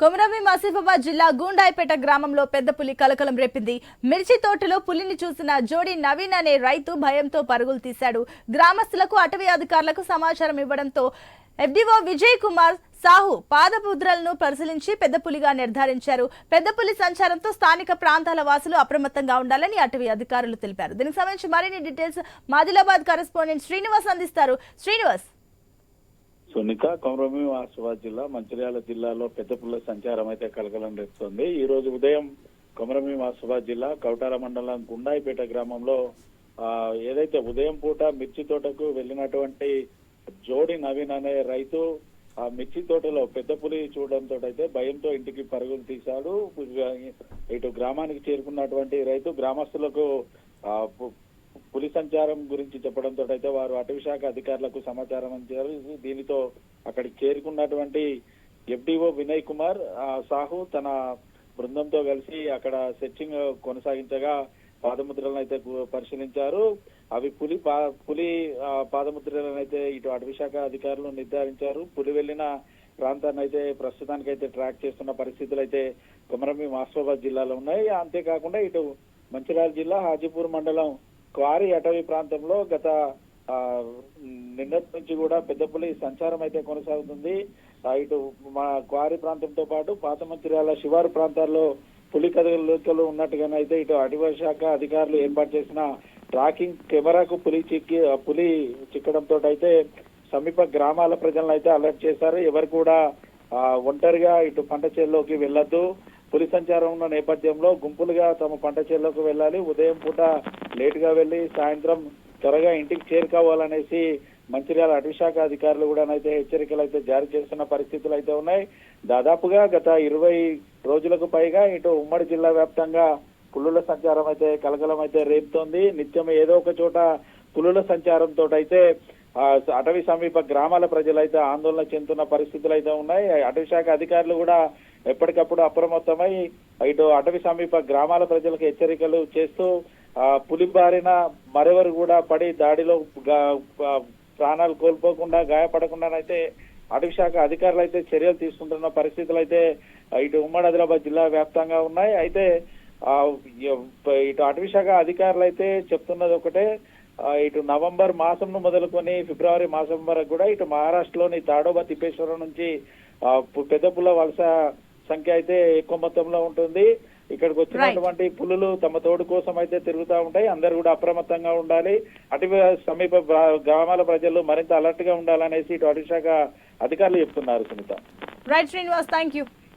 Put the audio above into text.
కొమరభీం ఆసిఫాబాద్ జిల్లా గూండాయిపేట గ్రామంలో పెద్ద పులి కలకలం రేపింది. మిర్చి తోటలో పులిని చూసిన జోడి నవీన్ అనే రైతు భయంతో పరుగులు తీశాడు. గ్రామస్తులకు అటవీ అధికారులకు సమాచారం ఇవ్వడంతో ఎఫ్డీఓ విజయ్ కుమార్ సాహు పాదముద్రలను పరిశీలించి పెద్ద పులిగా నిర్ధారించారు. పెద్ద పులి సంచారంతో స్థానిక ప్రాంతాల వాసులు అప్రమత్తంగా ఉండాలని అటవీ అధికారులు తెలిపారు. దీనికి సంబంధించి మరిన్ని డీటెయిల్స్ మాదిలాబాద్ కరెస్పాండెంట్ శ్రీనివాస్ అందిస్తారు. శ్రీనివాస్. సునీత కొమరమి ఆసిఫాబాద్ జిల్లా మంచిర్యాల జిల్లాలో పెద్దపుల్ల సంచారం అయితే కలకలం రేపుతోంది. ఈ రోజు ఉదయం కొమరమి ఆసిఫాబాద్ జిల్లా కౌటాల మండలం గుండాయిపేట గ్రామంలో ఆ, ఏదైతే ఉదయం పూట మిర్చి తోటకు వెళ్ళినటువంటి జోడి నవీన్ అనే రైతు ఆ మిర్చి తోటలో పెద్ద పులి చూడడంతో అయితే భయంతో ఇంటికి పరుగులు తీశాడు. ఇటు గ్రామానికి చేరుకున్నటువంటి రైతు గ్రామస్తులకు ఆ, పులి సంచారం గురించి చెప్పడంతో అయితే వారు అటవీ శాఖ అధికారులకు సమాచారం అందించారు. దీనితో అక్కడికి చేరుకున్నటువంటి ఎఫ్డిఓ వినయ్ కుమార్ సాహు తన బృందంతో కలిసి అక్కడ సెర్చింగ్ కొనసాగించగా పాదముద్రలను అయితే పరిశీలించారు. అవి పులి పా పులి పాదముద్రలను అయితే ఇటు అటవీ శాఖ అధికారులు నిర్ధారించారు. పులి వెళ్ళిన ప్రాంతాన్ని అయితే ప్రస్తుతానికి అయితే ట్రాక్ చేస్తున్న పరిస్థితులు అయితే కొమరమి మాస్ఫాబాద్ జిల్లాలో ఉన్నాయి. అంతేకాకుండా ఇటు మంచిర్యాల జిల్లా హాజీపూర్ మండలం క్వారీ అటవీ ప్రాంతంలో గత నిన్నటి నుంచి కూడా పెద్ద పులి సంచారం అయితే కొనసాగుతుంది. ఇటు మా క్వారీ ప్రాంతంతో పాటు పాత మంచిర్యాల శివారు ప్రాంతాల్లో పులి కదలికలు ఉన్నట్టుగానైతే ఇటు అటవీ శాఖ అధికారులు ఏర్పాటు చేసిన ట్రాకింగ్ కెమెరాకు పులి చిక్కి పులి చిక్కడంతో అయితే సమీప గ్రామాల ప్రజలను అయితే అలర్ట్ చేశారు. ఎవరు కూడా ఒంటరిగా ఇటు పంట చేల్లోకి వెళ్ళొద్దు. పులి సంచారం ఉన్న నేపథ్యంలో గుంపులుగా తమ పంట చేల్లోకి వెళ్ళాలి. ఉదయం పూట లేట్గా సాయంత్రం త్వరగా ఇంటికి చేరుకోవాలనేసి మంచిర్యాల అటవిశాఖ అధికారులు కూడా అయితే హెచ్చరికలు అయితే జారీ చేస్తున్న పరిస్థితులు అయితే ఉన్నాయి. దాదాపుగా గత ఇరవై రోజులకు పైగా ఇటు ఉమ్మడి జిల్లా వ్యాప్తంగా పులుల సంచారం అయితే కలకలం అయితే రేపుతోంది. నిత్యం ఏదో ఒక చోట పులుల సంచారంతో అయితే అటవీ సమీప గ్రామాల ప్రజలైతే ఆందోళన చెందుతున్న పరిస్థితులు అయితే ఉన్నాయి. అటవీ శాఖ అధికారులు కూడా ఎప్పటికప్పుడు అప్రమత్తమై ఇటు అటవీ సమీప గ్రామాల ప్రజలకు హెచ్చరికలు చేస్తూ పులిబారిన పులి బారిన మరెవరు కూడా పడి దాడిలో ప్రాణాలు కోల్పోకుండా గాయపడకుండానైతే అటవీ శాఖ అధికారులు అయితే చర్యలు తీసుకుంటున్న పరిస్థితులు అయితే ఇటు ఉమ్మడి ఆదిలాబాద్ జిల్లా వ్యాప్తంగా ఉన్నాయి. అయితే ఇటు అటవీ శాఖ అధికారులు అయితే చెప్తున్నది ఒకటే ఇటు నవంబర్ మాసం మొదలుకొని ఫిబ్రవరి మాసం వరకు కూడా ఇటు మహారాష్ట్రలోని తాడోబా తిప్పేశ్వరం నుంచి పెద్దపుల్ల వలస సంఖ్య అయితే ఎక్కువ మొత్తంలో ఉంటుంది. ఇక్కడికి వచ్చినటువంటి పులులు తమ తోడు కోసం అయితే తిరుగుతూ ఉంటాయి. అందరు కూడా అప్రమత్తంగా ఉండాలి. అటవీ సమీప గ్రా- గ్రామాల ప్రజలు మరింత అలర్ట్గా ఉండాలనేసి ఇటు అటవీ శాఖ అధికారులు చెప్తున్నారు Sunitha. Right Srinivas thank you